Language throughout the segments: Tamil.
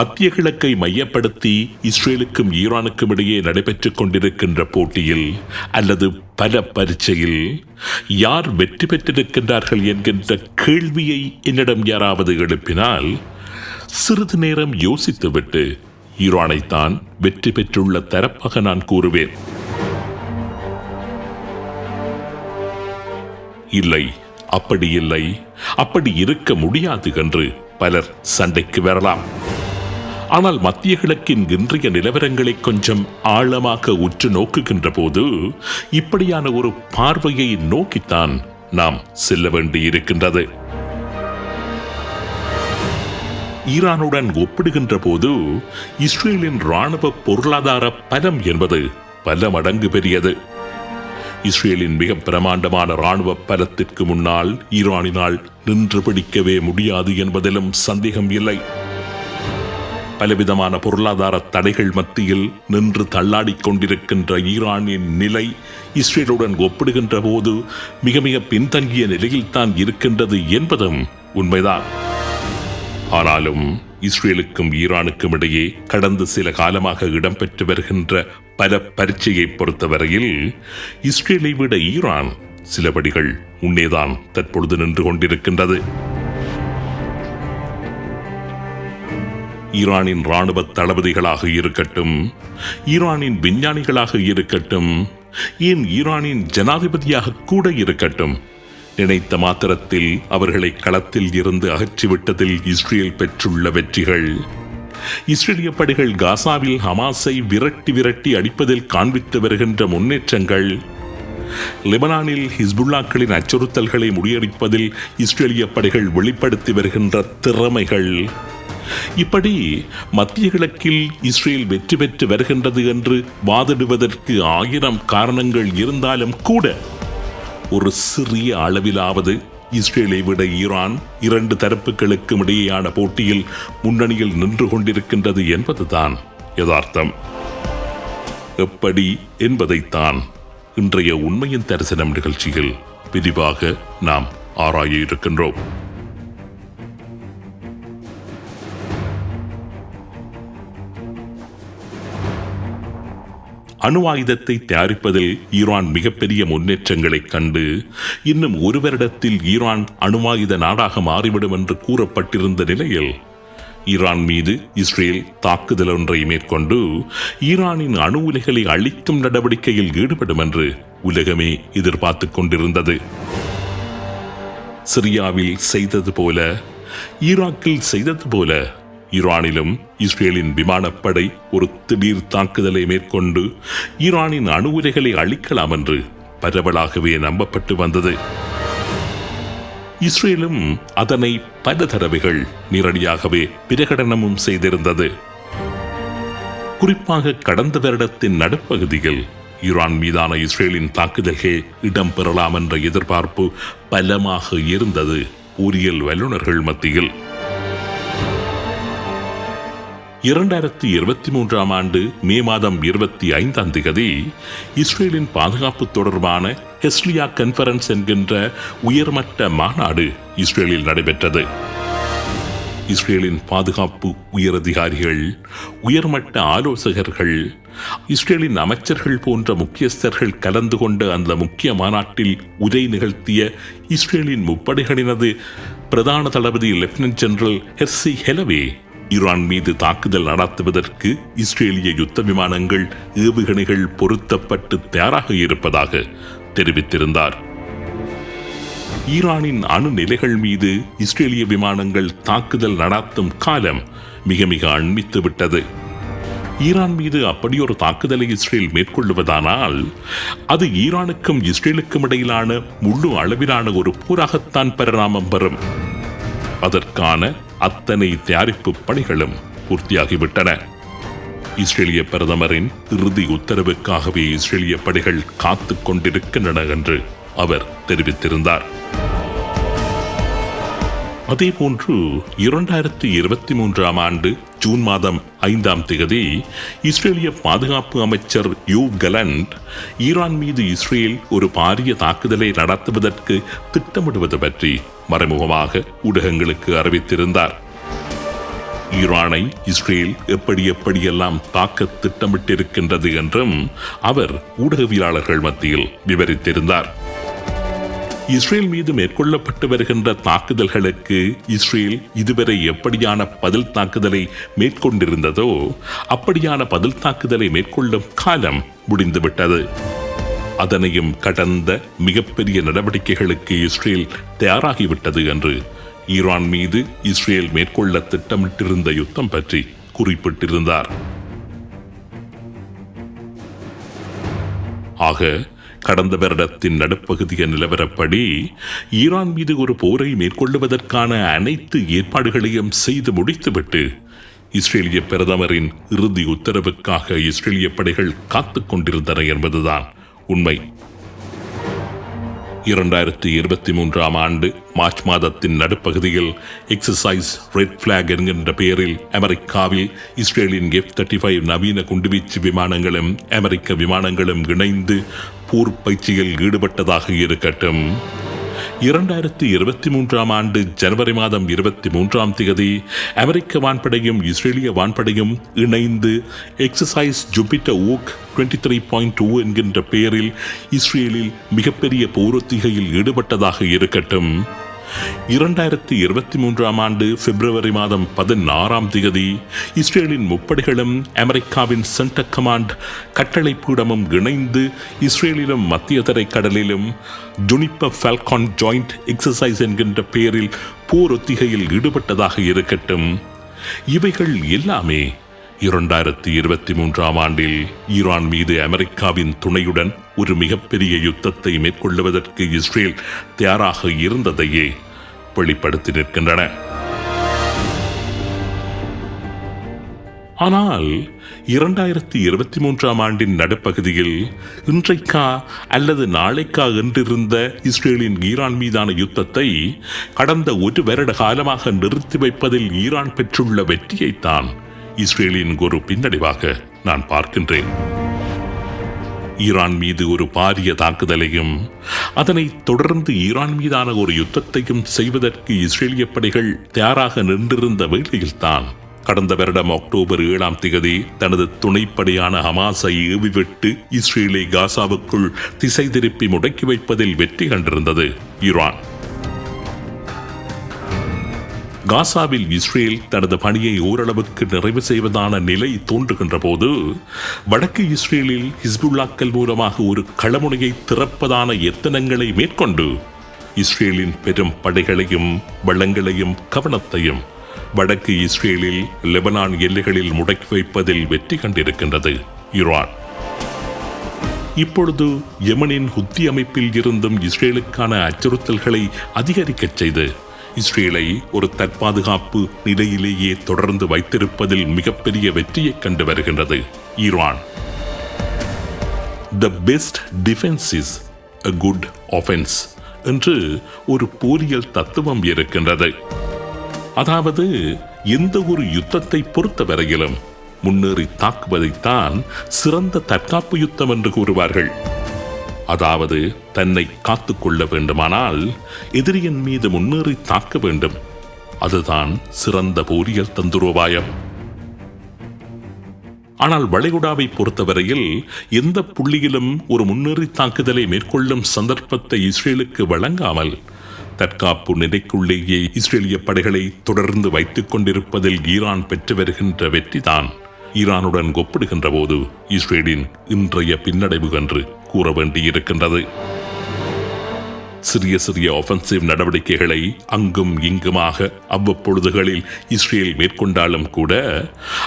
மத்திய கிழக்கை மையப்படுத்தி இஸ்ரேலுக்கும் ஈரானுக்கும் இடையே நடைபெற்றுக் கொண்டிருக்கின்ற போட்டியில் அல்லது பல பரீட்சையில் யார் வெற்றி பெற்றிருக்கின்றார்கள் என்கின்ற கேள்வியை என்னிடம் யாராவது எழுப்பினால் சிறிது நேரம் யோசித்துவிட்டு ஈரானைத்தான் வெற்றி பெற்றுள்ள தரப்பாக நான் கூறுவேன். இல்லை அப்படி இல்லை. அப்படி இருக்க முடியாது என்று பலர் சண்டைக்கு வரலாம். ஆனால் மத்திய கிழக்கின் இன்றைய நிலவரங்களை கொஞ்சம் ஆழமாக உற்று நோக்குகின்ற போது இப்படியான ஒரு பார்வையை நோக்கித்தான் நாம் செல்ல வேண்டியிருக்கின்றது. ஈரானுடன் ஒப்பிடுகின்ற போது இஸ்ரேலின் ராணுவ பொருளாதார பலம் என்பது பல மடங்கு பெரியது. இஸ்ரேலின் மிக பிரமாண்டமான ராணுவ பலத்திற்கு முன்னால் ஈரானினால் நின்று பிடிக்கவே முடியாது என்பதிலும் சந்தேகம் இல்லை. பலவிதமான பொருளாதார தடைகள் மத்தியில் நின்று தள்ளாடிக் கொண்டிருக்கின்ற ஈரானின் நிலை இஸ்ரேலுடன் ஒப்பிடுகின்ற போது மிக மிக பின்தங்கிய நிலையில்தான் இருக்கின்றது என்பதும் உண்மைதான். ஆனாலும் இஸ்ரேலுக்கும் ஈரானுக்கும் இடையே கடந்த சில காலமாக இடம்பெற்று வருகின்ற பல பரீட்சையை பொறுத்தவரையில் இஸ்ரேலை விட ஈரான் சில படிகள் முன்னேதான் தற்பொழுது நின்று கொண்டிருக்கின்றது. ஈரானின் ராணுவ தளபதிகளாக இருக்கட்டும் ஈரானின் விஞ்ஞானிகளாக இருக்கட்டும் ஏன் ஈரானின் ஜனாதிபதியாக கூட இருக்கட்டும் நினைத்த மாத்திரத்தில் அவர்களை களத்தில் இருந்து அகற்றிவிட்டதில் இஸ்ரேல் பெற்றுள்ள வெற்றிகள். இஸ்ரேலிய படைகள் காசாவில் ஹமாஸை விரட்டி விரட்டி அடிப்பதில் காண்பித்து வருகின்ற முன்னேற்றங்கள் லெபனானில் ஹிஸ்புல்லாக்களின் அச்சுறுத்தல்களை முறியடிப்பதில் இஸ்ரேலிய படைகள் வெளிப்படுத்தி வருகின்ற திறமைகள். இப்படி மத்திய கிழக்கில் இஸ்ரேல் வெற்றி பெற்று வருகின்றது என்று வாதிடுவதற்கு ஆயிரம் காரணங்கள் இருந்தாலும் கூட ஒரு சிறிய அளவிலாவது இஸ்ரேலை விட ஈரான் இரண்டு தரப்புகளுக்கும் இடையேயான போட்டியில் முன்னணியில் நின்று கொண்டிருக்கின்றது என்பதுதான் யதார்த்தம். எப்படி என்பதைத்தான் இன்றைய உண்மையின் தரிசனம் நிகழ்ச்சியில் விரிவாக நாம் ஆராய இருக்கின்றோம். அணு ஆயுதத்தை தயாரிப்பதில் ஈரான் மிகப்பெரிய முன்னேற்றங்களைக் கண்டு இன்னும் ஒரு வருடத்தில் ஈரான் அணுவாயுத நாடாக மாறிவிடும் என்று கூறப்பட்டிருந்த நிலையில் ஈரான் மீது இஸ்ரேல் தாக்குதல் ஒன்றை மேற்கொண்டு ஈரானின் அணு உலைகளை அழிக்கும் நடவடிக்கையில் ஈடுபடும் என்று உலகமே எதிர்பார்த்துக் கொண்டிருந்தது. சிரியாவில் செய்தது போல ஈராக்கில் செய்தது போல ஈரானிலும் இஸ்ரேலின் விமானப்படை ஒரு திடீர் தாக்குதலை மேற்கொண்டு ஈரானின் அணு உரைகளை அழிக்கலாம் என்று பரவலாகவே நம்பப்பட்டு வந்தது. இஸ்ரேலும் அதனை பல தடவைகள் நேரடியாகவே பிரகடனமும் செய்திருந்தது. குறிப்பாக கடந்த வருடத்தின் நடுப்பகுதியில் ஈரான் மீதான இஸ்ரேலின் தாக்குதல்கள் இடம்பெறலாம் என்ற எதிர்பார்ப்பு பலமாக இருந்தது பொறியியல் வல்லுநர்கள் மத்தியில். இரண்டாயிரத்தி இருபத்தி மூன்றாம் ஆண்டு மே மாதம் இருபத்தி ஐந்தாம் திகதி இஸ்ரேலின் பாதுகாப்பு தொடர்பான ஹெஸ்லியா கன்ஃபரன்ஸ் என்கின்ற உயர்மட்ட மாநாடு இஸ்ரேலில் நடைபெற்றது. இஸ்ரேலின் பாதுகாப்பு உயரதிகாரிகள் உயர்மட்ட ஆலோசகர்கள் இஸ்ரேலின் அமைச்சர்கள் போன்ற முக்கியஸ்தர்கள் கலந்து கொண்ட அந்த முக்கிய மாநாட்டில் உரை நிகழ்த்திய இஸ்ரேலின் முப்படைகளினது பிரதான தளபதி lieutenant general Herzi Halevi Iran மீது தாக்குதல் நடத்துவதற்கு இஸ்ரேலிய யுத்த விமானங்கள் ஏவுகணைகள் பொருத்தப்பட்டு தயாராக இருப்பதாக தெரிவித்திருந்தார். ஈரானின் அணு நிலைகள் மீது இஸ்ரேலிய விமானங்கள் தாக்குதல் நடத்தும் காலம் மிக மிக அண்மித்து விட்டது. ஈரான் மீது அப்படியொரு தாக்குதலை இஸ்ரேல் மேற்கொள்வதானால் அது ஈரானுக்கும் இஸ்ரேலுக்கும் இடையிலான முழு அளவிலான ஒரு போராகத்தான் பரிணாமம் பெறும் அதற்கான அத்தனை தயாரிப்பு பணிகளும் பூர்த்தியாகிவிட்டன. இஸ்ரேலிய பிரதமரின் இறுதி உத்தரவுக்காகவே இஸ்ரேலிய படைகள் காத்துக் கொண்டிருக்கின்றன என்று அவர் தெரிவித்திருந்தார். அதேபோன்று இரண்டாயிரத்தி இருபத்தி மூன்றாம் ஆண்டு ஜூன் மாதம் ஐந்தாம் தேதி இஸ்ரேலிய பாதுகாப்பு அமைச்சர் யூ கலண்ட் ஈரான் மீது இஸ்ரேல் ஒரு பாரிய தாக்குதலை நடத்துவதற்கு திட்டமிடுவது பற்றி மறைமுகமாக ஊடகங்களுக்கு அறிவித்திருந்தார். ஈரானை இஸ்ரேல் எப்படி எப்படியெல்லாம் தாக்க திட்டமிட்டிருக்கின்றது என்றும் அவர் ஊடகவியலாளர்கள் மத்தியில் விவரித்திருந்தார். இஸ்ரேல் மீது மேற்கொள்ளப்பட்டு வருகின்ற தாக்குதல்களுக்கு இஸ்ரேல் இதுவரை எப்படியான பதில் தாக்குதலை மேற்கொண்டிருந்ததோ அப்படியான பதில் தாக்குதலை மேற்கொள்ளும் காலம் முடிந்துவிட்டது. அதனையும் கடந்த மிகப்பெரிய நடவடிக்கைகளுக்கு இஸ்ரேல் தயாராகிவிட்டது என்று ஈரான் மீது இஸ்ரேல் மேற்கொள்ள திட்டமிட்டிருந்த யுத்தம் பற்றி குறிப்பிட்டிருந்தார். ஆக கடந்த வருடத்தின் நடுப்பகுதிய நிலவரப்படி ஈரான் மீது ஒரு போரை மேற்கொள்ளுவதற்கான அனைத்து ஏற்பாடுகளையும் செய்து முடித்துவிட்டு இஸ்ரேலிய பிரதமரின் இறுதி உத்தரவுக்காக இஸ்ரேலிய படைகள் காத்துக் கொண்டிருந்தன என்பதுதான். உண்மை. இரண்டாயிரத்தி இருபத்தி மூன்றாம் ஆண்டு மார்ச் மாதத்தின் நடுப்பகுதியில் எக்ஸசைஸ் ரெட் பிளாக் என்கின்ற பெயரில் அமெரிக்காவில் இஸ்ரேலின் எஃப் தேர்ட்டி ஃபைவ் நவீன குண்டுவீச்சு விமானங்களும் அமெரிக்க விமானங்களும் இணைந்து போர் பயிற்சியில் ஈடுபட்டதாக இருக்கட்டும். இரண்டாயிரத்தி இருபத்தி மூன்றாம் ஆண்டு ஜனவரி மாதம் இருபத்தி மூன்றாம் தேதி அமெரிக்க வான்படையும் இஸ்ரேலிய வான்படையும் இணைந்து exercise Jupiter oak twenty three point two என்கின்ற பெயரில் இஸ்ரேலில் மிகப்பெரிய போரொத்திகையில் ஈடுபட்டதாக இருக்கட்டும். இரண்டாயிரத்தி இருபத்தி மூன்றாம் ஆண்டு பிப்ரவரி மாதம் பதினாறாம் திகதி இஸ்ரேலின் முப்படைகளும் அமெரிக்காவின் சென்டர் கமாண்ட் கட்டளை பீடமும் இணைந்து இஸ்ரேலிலும் மத்திய தரை கடலிலும் ஜுனிப்ப ஃபால்கான் ஜாயிண்ட் எக்ஸசைஸ் என்கின்ற பெயரில் போர் ஒத்திகையில் ஈடுபட்டதாக இருக்கட்டும். இவைகள் எல்லாமே இரண்டாயிரத்தி இருபத்தி மூன்றாம் ஆண்டில் ஈரான் மீது அமெரிக்காவின் துணையுடன் ஒரு மிகப்பெரிய யுத்தத்தை மேற்கொள்ளுவதற்கு இஸ்ரேல் தயாராக இருந்ததையே வெளிப்படுத்தி நிற்கின்றன. ஆனால் இரண்டாயிரத்தி இருபத்தி மூன்றாம் ஆண்டின் நடுப்பகுதியில் இன்றைக்கா அல்லது நாளைக்கா என்றிருந்த இஸ்ரேலின் ஈரான் மீதான யுத்தத்தை கடந்த ஒரு வருட காலமாக நிறுத்தி வைப்பதில் ஈரான் பெற்றுள்ள வெற்றியைத்தான் இஸ்ரேலின் ஒரு பின்னடைவாக நான் பார்க்கின்றேன். ஈரான் மீது ஒரு பாரிய தாக்குதலையும் அதனை தொடர்ந்து ஈரான் மீதான ஒரு யுத்தத்தையும் செய்வதற்கு இஸ்ரேலிய படைகள் தயாராக நின்றிருந்த வேளையில்தான் கடந்த வருடம் அக்டோபர் ஏழாம் தேதி தனது துணைப்படையான ஹமாஸை ஏவிவிட்டு இஸ்ரேலை காசாவுக்குள் திசை திருப்பி முடக்கி வைப்பதில் வெற்றி கண்டிருந்தது ஈரான். காசாவில் இஸ்ரேல் தனது பணியை ஓரளவுக்கு நிறைவு செய்வதான நிலை தோன்றுகின்ற போது வடக்கு இஸ்ரேலில் ஹிஸ்புல்லாக்கள் மூலமாக ஒரு களமுனையை திறப்பதான எத்தனங்களை மேற்கொண்டு இஸ்ரேலின் பெரும் படைகளையும் வளங்களையும் கவனத்தையும் வடக்கு இஸ்ரேலில் லெபனான் எல்லைகளில் முடக்கி வைப்பதில் வெற்றி கண்டிருக்கின்றது. ஈரான். இப்பொழுது யெமனின் ஹுத்தி அமைப்பில் இருந்தும் இஸ்ரேலுக்கான அச்சுறுத்தல்களை அதிகரிக்கச் செய்து இஸ்ரேலை ஒரு தற்பாதுகாப்பு நிலையிலேயே தொடர்ந்து வைத்திருப்பதில் மிகப்பெரிய வெற்றியை கண்டு வருகின்றது. Iran. The best defence is a good offence என்று ஒரு போரியல் தத்துவம் இருக்கின்றது. அதாவது எந்த ஒரு யுத்தத்தை பொறுத்தவரையிலும் முன்னேறி தாக்குவதைத்தான் சிறந்த தற்காப்பு யுத்தம் என்று கூறுவார்கள். அதாவது தன்னை காத்துக்கொள்ள வேண்டுமானால் எதிரியின் மீது முன்னேறி தாக்க வேண்டும். அதுதான் சிறந்த போரியல் தந்துரோபாயம் ஆனால் வளைகுடாவை பொறுத்தவரையில் எந்த புள்ளியிலும் ஒரு முன்னேறி தாக்குதலை மேற்கொள்ளும் சந்தர்ப்பத்தை இஸ்ரேலுக்கு வழங்காமல் தற்காப்பு நிலைக்குள்ளேயே இஸ்ரேலிய படைகளை தொடர்ந்து வைத்துக் கொண்டிருப்பதில் ஈரான் பெற்று வருகின்ற வெற்றிதான். ஈரானுடன் ஒப்பிடுகின்ற போது இஸ்ரேலின் இன்றைய பின்னடைவு என்று கூற வேண்டியிருக்கின்றது. சிறிய சிறிய ஒஃபென்சிவ் நடவடிக்கைகளை அங்கும் இங்குமாக அவ்வப்பொழுதுகளில் இஸ்ரேல் மேற்கொண்டாலும் கூட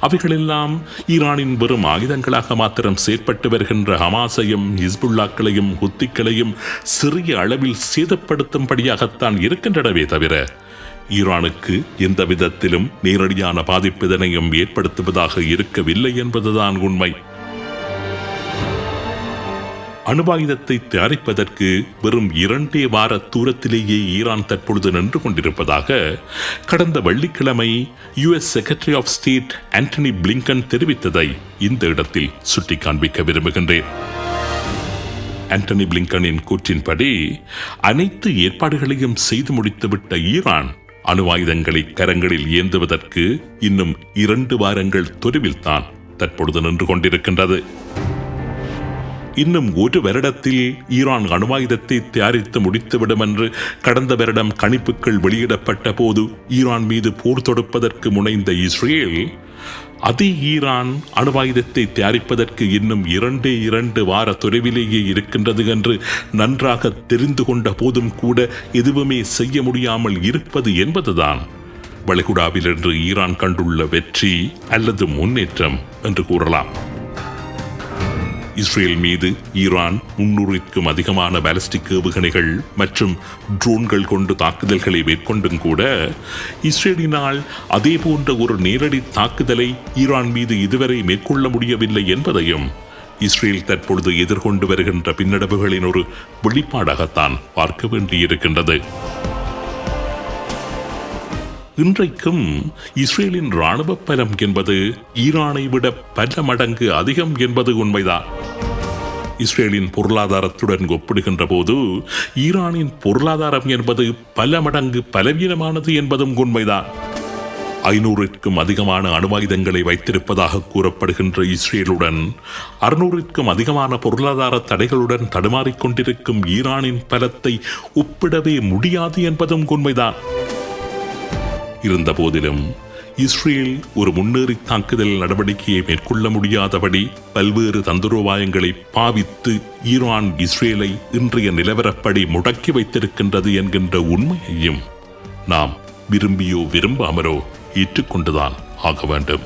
அவைகளெல்லாம் ஈரானின் வெறும் ஆயுதங்களாக மாத்திரம் செயற்பட்டு வருகின்ற ஹமாசையும் ஹிஸ்புல்லாக்களையும் ஹுத்திக்களையும் சிறிய அளவில் சேதப்படுத்தும்படியாகத்தான் இருக்கின்றனவே தவிர ஈரானுக்கு எந்த விதத்திலும் நேரடியான பாதிப்பிதனையும் ஏற்படுத்துவதாக இருக்கவில்லை என்பதுதான் உண்மை. அணுவாயுதத்தை தயாரிப்பதற்கு வெறும் இரண்டே வார தூரத்திலேயே ஈரான் தற்பொழுது நின்று கொண்டிருப்பதாக கடந்த வெள்ளிக்கிழமை US secretary of state Antony Blinken தெரிவித்ததை இந்த இடத்தில் சுட்டிக்காண்பிக்க விரும்புகின்றேன். ஆண்டனி பிளிங்கனின் கூற்றின்படி அனைத்து ஏற்பாடுகளையும் செய்து முடித்துவிட்ட ஈரான் அணு ஆயுதங்களை கரங்களில் ஏந்துவதற்கு இன்னும் இரண்டு வாரங்கள் தொலைவில் தான் தற்பொழுது நின்று கொண்டிருக்கின்றது. இன்னும் ஒரு வருடத்தில் ஈரான் அணுவாயுதத்தை தயாரித்து முடித்துவிடும் என்று கடந்த வருடம் கணிப்புகள் வெளியிடப்பட்ட போது ஈரான் மீது போர் தொடுப்பதற்கு முனைந்த இஸ்ரேல் அதே ஈரான் அணுவாயுதத்தை தயாரிப்பதற்கு இன்னும் இரண்டே இரண்டு வார தொலைவிலேயே இருக்கின்றது என்று நன்றாக தெரிந்து கொண்ட போதும் கூட எதுவுமே செய்ய முடியாமல் இருப்பது என்பதுதான். வளைகுடாவிலிருந்து ஈரான் கண்டுள்ள வெற்றி அல்லது முன்னேற்றம் என்று கூறலாம். இஸ்ரேல் மீது ஈரான் முன்னூறுக்கும் அதிகமான பாலிஸ்டிக் ஏவுகணைகள் மற்றும் ட்ரோன்கள் கொண்டு தாக்குதல்களை மேற்கொண்டும் கூட இஸ்ரேலினால் அதே போன்ற ஒரு நேரடி தாக்குதலை ஈரான் மீது இதுவரை மேற்கொள்ள முடியவில்லை என்பதையும் இஸ்ரேல் தற்பொழுது எதிர்கொண்டு வருகின்ற பின்னடைவுகளின் ஒரு வெளிப்பாடாகத்தான் பார்க்க வேண்டியிருக்கின்றது. இன்றைக்கும் இஸ்ரேலின் ராணுவ பலம் என்பது ஈரானை விட பல மடங்கு அதிகம் என்பது உண்மைதான். இஸ்ரேலின் பொருளாதாரத்துடன் ஒப்பிடுகின்ற போது ஈரானின் பொருளாதாரம் என்பது பல மடங்கு பலவீனமானது என்பதும் உண்மைதான். ஐநூறுக்கும் அதிகமான அணுவாயுதங்களை வைத்திருப்பதாக கூறப்படுகின்ற இஸ்ரேலுடன் அறுநூறுக்கும் அதிகமான பொருளாதார தடைகளுடன் தடுமாறிக் கொண்டிருக்கும் ஈரானின் பலத்தை ஒப்பிடவே முடியாது என்பதும் உண்மைதான். இருந்த போதிலும் இஸ்ரேல் ஒரு முன்னேறி தாக்குதல் நடவடிக்கையை மேற்கொள்ள முடியாதபடி பல்வேறு தந்துரோபாயங்களை பாவித்து ஈரான் இஸ்ரேலை இன்றைய நிலவரப்படி முடக்கி வைத்திருக்கின்றது என்கின்ற உண்மையையும் நாம் விரும்பியோ விரும்பாமலோ ஏற்றுக்கொண்டுதான் ஆக வேண்டும்.